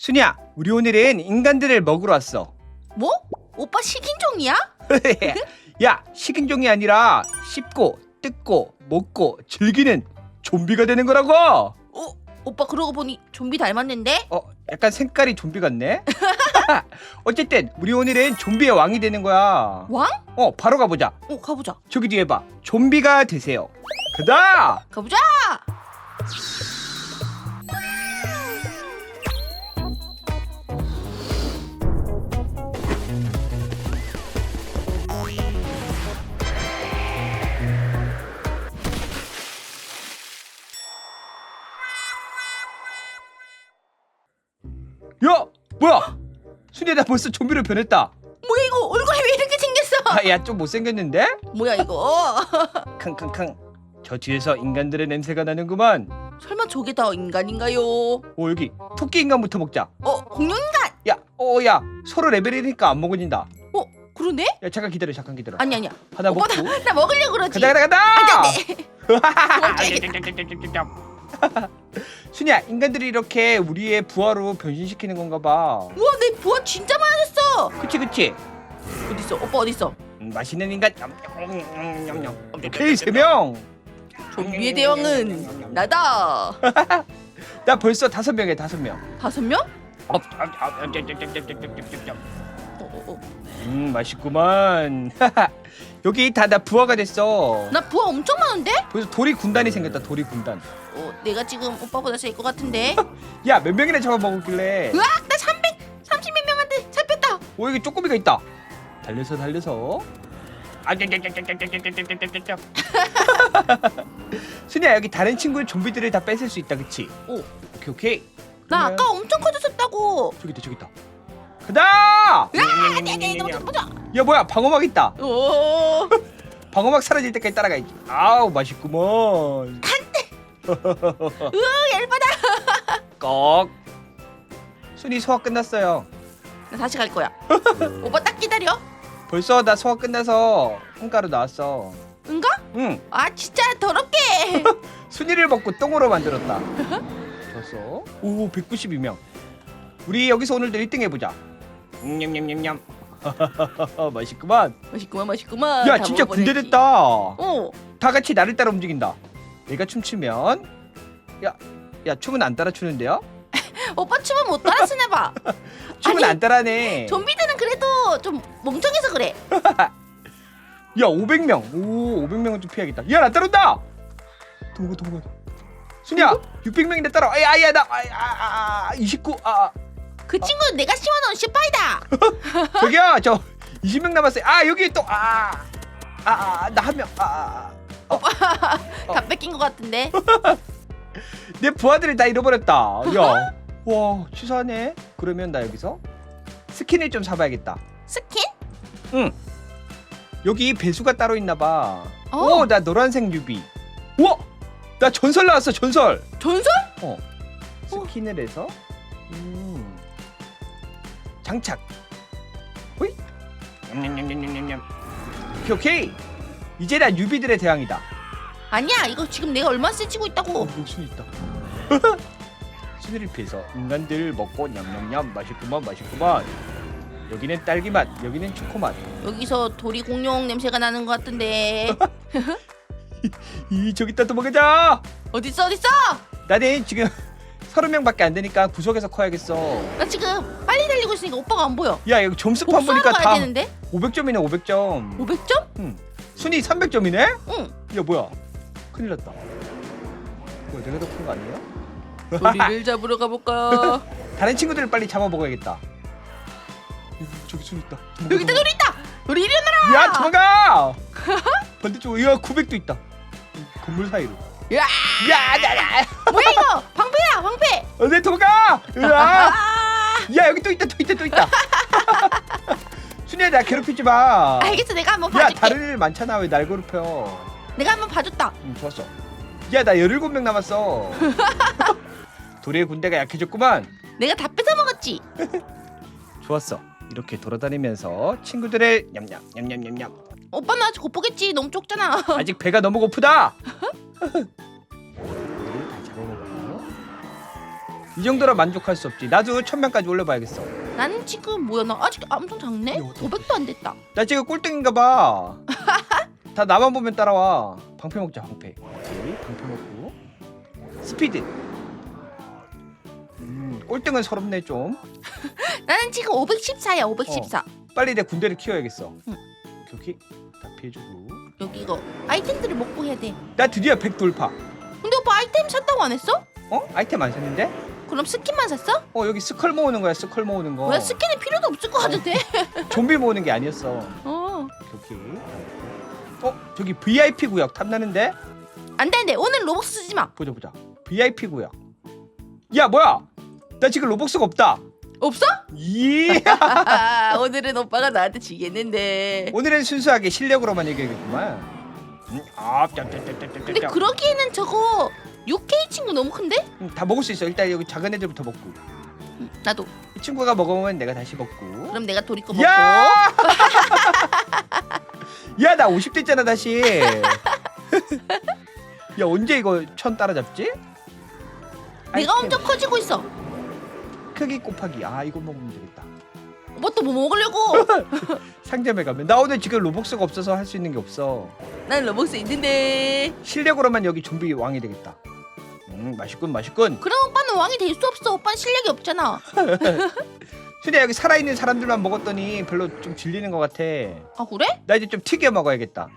순이야, 우리 오늘은 인간들을 먹으러 왔어. 뭐? 오빠 식인종이야? 야, 식인종이 아니라 씹고, 뜯고, 먹고, 즐기는 좀비가 되는 거라고. 어? 오빠 그러고 보니 좀비 닮았는데? 어, 약간 색깔이 좀비 같네. 어쨌든 우리 오늘은 좀비의 왕이 되는 거야. 왕? 어, 바로 가보자. 어 가보자 저기 뒤에 봐. 좀비가 되세요. 그다. 가보자 야, 뭐야? 순이야, 나 벌써 좀비로 변했다. 뭐야 이거 얼굴이 왜 이렇게 생겼어 아, 야, 좀 못생겼는데? 뭐야 이거 캉캉캉. 저 뒤에서 인간들의 냄새가 나는구만. 설마 저게 다 인간인가요? 어, 여기 토끼 인간부터 먹자. 어 공룡인간 야, 어, 야, 서로 레벨이니까 안 먹어진다. 어 그러네? 야, 잠깐 기다려, 잠깐 기다려. 아니 아니야 하나 오빠 먹고. 나, 나 먹으려고 그러지 가자, 가자, 가자. 도망쳐야겠다. 순이야, 인간들이 이렇게 우리의 부하로 변신시키는 건가 봐. 우와 내 부하 진짜 많아졌어 그치, 그치. 어딨어 오빠 어딨어 음, 맛있는 인간. 오케이, 세 명. 좀비의 대왕은 나다 나 벌써 다섯 명이야, 다섯 명. 다섯 명? 어, 어, 어, 어. 음, 맛있구만. 여기 다 나 부하가 됐어. 나 부하 엄청 많은데? 벌써 도리 군단이 생겼다, 도리 군단. 어, 내가 지금 오빠보다 셀 것 같은데 야, 몇 명이나 잡아먹었길래. 으악 나 330몇 명한테 잡혔다 오, 여기 쪼꼬미가 있다. 달려서, 달려서. 순이야, 여기 다른 친구의 좀비들을 다 뺏을 수 있다, 그치? 오. 오케이, 오케이. 나 그러면- 아까 엄청 커졌었다고 저기 있다, 저기 있다. 가다! 으아 네네 너무 보자 야, 뭐야, 방어막 있다. 오 방어막 사라질 때까지 따라가야지. 아우, 맛있구먼. 으 열받아 꺽. 순이 소화 끝났어요. 나 다시 갈 거야 오빠 딱 기다려 벌써 나 소화 끝나서 한가로 나왔어. 응가? 응. 아 진짜 더럽게 순이를 먹고 똥으로 만들었다. 좋았어. 오, 192명. 우리 여기서 오늘도 1등 해보자. 냠냠냠냠. 맛있구만. 맛있구만 맛있구만 야, 다 진짜. 군대 됐다. 어 다 같이 나를 따라 움직인다. 내가 춤추면 야, 야 춤은 안 따라 추는데요? 오빠 춤은 못 따라 추나 봐 춤은 아니, 안 따라네. 좀비들은 그래도 좀 멍청해서 그래 야, 500명. 오, 500명은 좀 피하겠다. 야, 나 따라온다. 도망가, 도망가. 순이야, 600명인데 따라. 아, 야, 야, 나, 아, 아, 아, 29. 아, 그 친구는 내가 씌워놓은 시파이다 아. 저기요, 저 20명 남았어요. 아, 여기 또, 아, 아, 아, 나 한 명. 아, 아, 아. 어. 다 뺏긴 것 같은데 내 부하들을 다 잃어버렸다. 야, 와, 치사하네. 그러면 나 여기서 스킨을 좀 사봐야겠다. 스킨? 응. 여기 배수가 따로 있나 봐. 어. 오, 나 노란색 유비. 우와, 나 전설 나왔어, 전설. 전설? 어. 스킨을 해서 음. 장착. 호이. 냠냠냠냠냠냠. 오케이 오케이. 이제 난 유비들의 대왕이다. 아니야 이거 지금 내가 얼마 세지고 있다고 목순 있다. 순이를 피해서 인간들 먹고 냠냠냠 맛있구만 맛있구만. 여기는 딸기 맛, 여기는 초코 맛. 여기서 도리 공룡 냄새가 나는 것 같은데 이 저기 있다 도망가자. 어딨어 어딨어 나는 지금 서른 명밖에 안 되니까 구석에서 커야겠어. 나 지금 빨리 달리고 있으니까 오빠가 안 보여 야 이거 점수판 복수하러 보니까 가야 다 되는데 500점이네 500점. 500점? 응. 순위 300점이네? 응 야 뭐야? 큰일 났다. 뭐야 내가 더 큰 거 아니에요? 도리를 잡으러 가볼까 다른 친구들을 빨리 잡아 먹어야겠다. 여기, 저기 순 있다. 도망가, 여기 있다 도리 있다 도리 이리 오너라 야 도망가! 반대쪽 야 900도 있다. 이 건물 사이로. 야 야 나나. 뭐야 이거 방패야 방패 어내 도망가! 으아! 아 야 여기 또 있다 또 있다 또 있다. 순이야 나 괴롭히지 마. 알겠어 내가 한번 야 봐줄게 다른 애 많잖아 왜 날 괴롭혀? 내가 한번 봐줬다 응 좋았어. 야나 17명 남았어. 도리의 군대가 약해졌구만. 내가 다 뺏어 먹었지 좋았어. 이렇게 돌아다니면서 친구들의 냠냠 냠냠냠냠. 오빠는 아직 못 보겠지 너무 좁잖아 아직 배가 너무 고프다. 얘를 다 잡아먹어요. 이 정도로 만족할 수 없지. 나도 천명까지 올려봐야겠어. 나는 지금 뭐야 나 아직 엄청 작네? 이거 어떡해. 500도 안 됐다 나 지금 꼴등인가 봐. 다 나만 보면 따라와. 방패 먹자 방패. 오케이 방패 먹고. 스피드. 음 꼴등은 서럽네 좀. 나는 지금 514야 514 빨리 내 군대를 키워야겠어. 응. 오케이 오케이. 다 피해주고. 여기 이거 아이템들을 먹고 해야 돼 나 드디어 100 돌파. 근데 오빠 아이템 샀다고 안 했어? 어? 아이템 안 샀는데? 그럼 스킨만 샀어? 어 여기 스컬 모으는 거야 스컬 모으는 거. 뭐야 스킨이 필요도 없을 것 같은데? 좀비 모으는 게 아니었어. 어. 오케이. 어 저기 VIP 구역 탐나는데? 안 돼, 안 돼. 오늘 로벅스 쓰지 마. 보자 보자. VIP 구역. 야 뭐야? 나 지금 로벅스가 없다. 없어? 이 아, 오늘은 오빠가 나한테 지겠는데. 오늘은 순수하게 실력으로만 이겨야겠구만. 음, 아, 짭짭짭짭짭짭. 근데 그러기에는 저거 6K 친구 너무 큰데? 음, 다 먹을 수 있어. 일단 여기 작은 애들부터 먹고. 응, 나도. 이 친구가 먹으면 내가 다시 먹고. 그럼 내가 도리 거 먹고. 야! 야, 나 50 됐잖아 다시. 야, 언제 이거 천 따라잡지? 내가 아이템. 엄청 커지고 있어. 크기 곱하기. 아, 이거 먹으면 되겠다. 또뭐 먹으려고? 상점에 가면 나 오늘 지금 로벅스가 없어서 할 수 있는 게 없어. 난 로벅스 있는데. 실력으로만 여기 좀비 왕이 되겠다. 음, 맛있군, 맛있군. 그럼 오빠는 왕이 될 수 없어. 오빠는 실력이 없잖아. 순이야 여기 살아있는 사람들만 먹었더니 별로 좀 질리는 것 같아. 아 그래? 나 이제 좀 튀겨 먹어야겠다.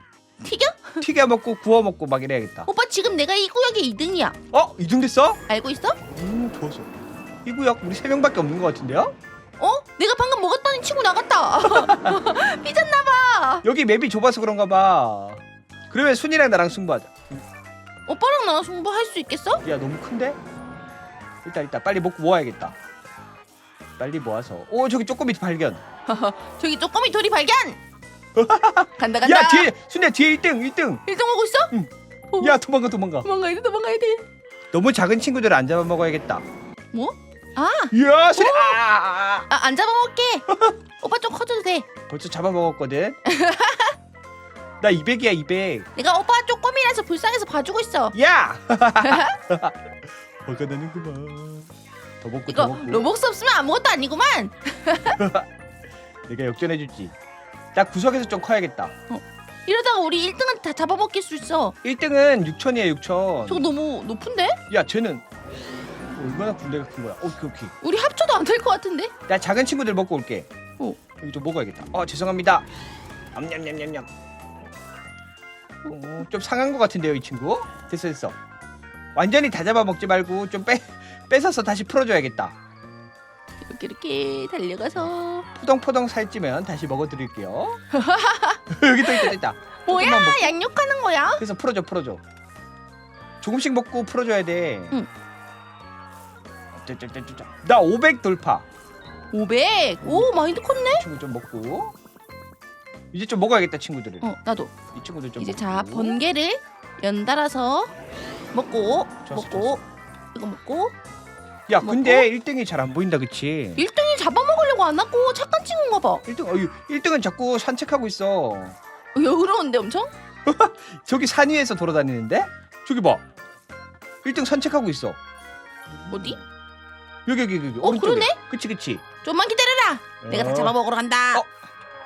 튀겨? 튀겨 먹고 구워 먹고 막 이래야겠다. 오빠 지금 내가 이 구역의 2등이야. 어? 2등 됐어? 알고 있어? 음 좋았어. 이 구역 우리 세 명밖에 없는 것 같은데요? 어? 내가 방금 먹었더니 친구 나갔다. 삐졌나봐. 여기 맵이 좁아서 그런가 봐. 그러면 순이랑 나랑 승부하자. 오빠랑 나랑 승부할 수 있겠어? 야 너무 큰데? 일단 일단 빨리 먹고 모아야겠다. 빨리 모아서. 오 저기 쪼꼬미 발견. 저기 쪼꼬미 돌이 발견. 간다 간다. 야 뒤에 순이야 뒤에 1등 1등. 1등 하고 있어? 야 도망가 도망가. 도망가야 돼 도망가야 돼. 너무 작은 친구들을 안 잡아 먹어야겠다. 뭐? 아, 이야 순이 아, 아, 안 잡아먹게. 오빠 좀 커져도 돼. 벌써 잡아먹었거든. 나 200이야 200. 내가 오빠 쪼꼬미라서 불쌍해서 봐주고 있어. 야! 화가 나는구만. 더 먹고 이거 더 먹고. 로벅스 없으면 아무것도 아니구만. 내가 역전해주지. 나 구석에서 좀 커야겠다. 이러다가 우리 1등은 다 잡아먹힐 수 있어. 1등은 6천이야 6천. 저거 너무 높은데? 야 쟤는 얼마나 군대가 큰 거야. 오케이 오케이. 우리 합쳐도 안 될 것 같은데? 나 작은 친구들 먹고 올게. 어. 여기 좀 먹어야겠다. 어 죄송합니다. 냠냠냠냠냠. 어, 좀 상한 것 같은데요 이 친구? 됐어 됐어. 완전히 다 잡아 먹지 말고 좀 빼 뺏어서 다시 풀어줘야겠다. 이렇게 이렇게 달려가서 포동포동 살찌면 다시 먹어드릴게요. 여기 또 있다 또 있다. 뭐야 조금만. 양육하는 거야? 그래서 풀어줘 풀어줘. 조금씩 먹고 풀어줘야 돼. 응. 짜짜짜짜짜. 나 500 돌파. 500. 오 많이 컸네. 친구 좀 먹고. 이제 좀 먹어야겠다 친구들을. 어 나도. 이 친구들 좀 이제 먹고. 자 번개를 연달아서 먹고 좋았어, 먹고 이거 먹고 야 먹고. 근데 1등이 잘 안 보인다 그치? 1등이 잡아먹으려고 안 하고 착한 친구인가 봐. 1등 어유 1등은 자꾸 산책하고 있어. 여유로운데 엄청? 저기 산 위에서 돌아다니는데? 저기 봐. 1등 산책하고 있어. 어디? 여기 여기 여기 어, 오른쪽에. 그러네? 그치 그치. 좀만 기다려라. 내가 다 어. 잡아먹으러 간다. 어.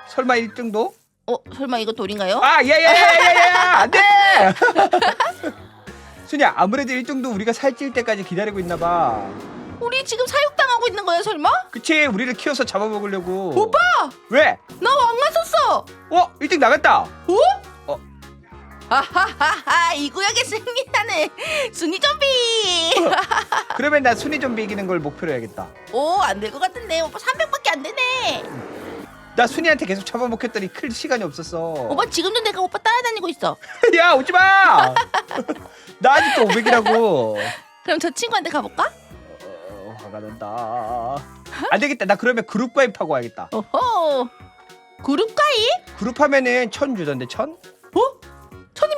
설마 1등도? 어 설마 이거 돌인가요? 아, 야야야야야야! 안 돼! 순이야, 아무래도 1등도 우리가 살찔 때까지 기다리고 있나 봐. 우리 지금 사육당하고 있는 거야 설마? 그치? 우리를 키워서 잡아먹으려고. 오빠! 왜? 나 왕만 썼어. 어? 1등 나갔다. 하하하하 이 구역의 승리자는 순위 좀비. 그러면 나 순위 좀비 이기는 걸 목표로 해야겠다. 오 안 될 것 같은데 오빠 300밖에 안 되네. 나 순이한테 계속 잡아먹혔더니 클 시간이 없었어. 오빠 지금도 내가 오빠 따라다니고 있어. 야, 오지 마! 나 아직도 500이라고. 그럼 저 친구한테 가볼까? 어, 화가 난다. 안 되겠다. 나 그러면 그룹 가입하고 와야겠다. 오호 그룹 가입? 그룹 하면은 천 주던데 천? 어?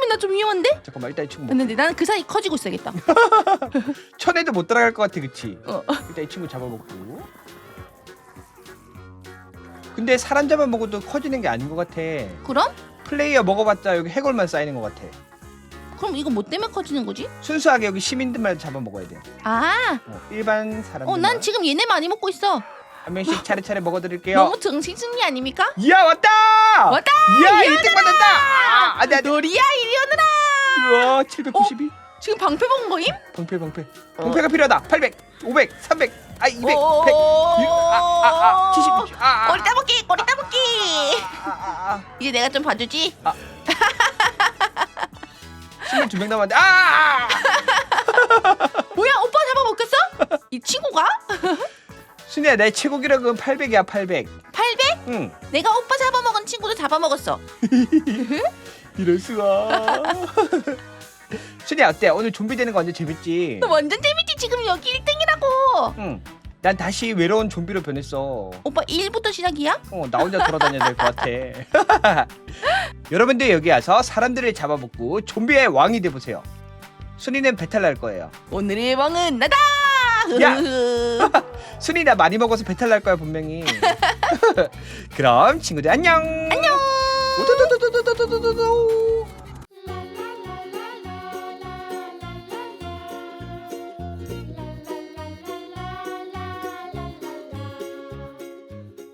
나 좀 위험한데? 잠깐만 일단 이 친구 먹- 근데 나는 그 사이 커지고 있어야겠다. 천에도 못 들어갈 것 같아 그치? 어. 일단 이 친구 잡아먹고 근데 사람 잡아먹어도 커지는 게 아닌 것 같아 그럼? 플레이어 먹어봤자 여기 해골만 쌓이는 것 같아 그럼 이거 뭐 때문에 커지는 거지? 순수하게 여기 시민들만 잡아먹어야 돼 아, 어, 일반 사람들 어, 난 지금 얘네 많이 먹고 있어. 한 명씩 차례차례 먹어드릴게요 너무 정신 승리 아닙니까? 이야 왔다 왔다! 이야 1등 받았다 아, 안돼 안돼 놀이야 이리 오너라. 우와 792 지금 방패 먹은 거임? 방패 방패 방패가 필요하다 800 500 300 아 200 100 오. 6 아아 아 70 아, 아, 꼬리 따먹기, 꼬리 따먹기. 아, 아, 아. 이제 내가 좀 봐주지. 22명 남았는데 아, 아, 아. 뭐야, 오빠 잡아먹겠어? 이 친구가? 순이야 내 최고 기록은 800이야 800 800? 응 내가 오빠 잡아먹은 친구도 잡아먹었어. 이럴 수가 순이야 어때 오늘 좀비 되는 거 완전 재밌지 완전 재밌지 지금 여기 1등이라고. 응 난 다시 외로운 좀비로 변했어 오빠 1부터 시작이야? 어, 나 혼자 돌아다녀야 될 것 같아. 여러분들 여기 와서 사람들을 잡아먹고 좀비의 왕이 돼보세요. 순이는 배탈 날 거예요. 오늘의 왕은 나다. 야! 순이 나 많이 먹어서 배탈 날 거야 분명히. 그럼 친구들 안녕. 안녕.